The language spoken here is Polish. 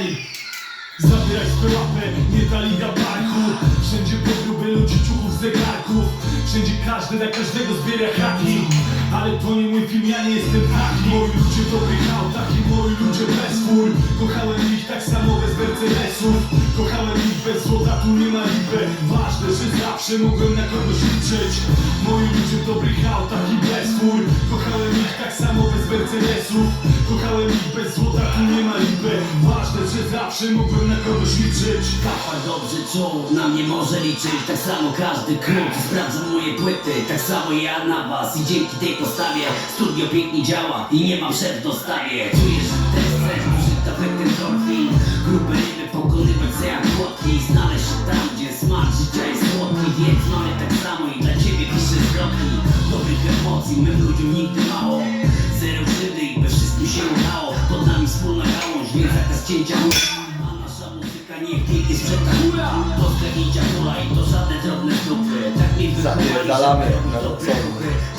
Ej, zabieraj swoje łapę, nie ta liga barku Wszędzie podróby ludzi, ciuchów, zegarków. Wszędzie każdy na każdego zbiera haki. Ale to nie mój film, ja nie jestem taki. Moi ludzie dobrych autach i moi ludzie bez fur. Kochałem ich tak samo bez Mercedesów. Kochałem ich bez złota, tu nie ma lipy. Ważne, że zawsze mogłem na kogoś liczyć. Moi ludzie dobrych autach i bez fur. Kochałem ich tak samo bez Mercedesów. Kochałem ich bez nie ma lipy Ważne, że zawsze mogłem na kogoś liczyć. Kapar dobrze czuł, na mnie może liczyć. Tak samo każdy krót sprawdza moje płyty. Tak samo ja na was i dzięki tej postawie Studio pięknie działa i nie ma przed dostawie. Czujesz, że ten sen użyta w endorfin Grube ryby pokonywać se jak płotki. Znaleźć się tam, gdzie smak życia jest słodki. Więc mamy tak samo i dla ciebie piszę zwrotki Dobrych emocji mym ludziom nigdy mało udało Pod nami wspólna gałąź, więc zakaz cięcia A nasza muzyka nie pięknie sprzęta. Do zgadnięcia kula i to żadne drobne grupy Tak mi Zapierdalamy wychowali, robić dobre co? ruchy. Ty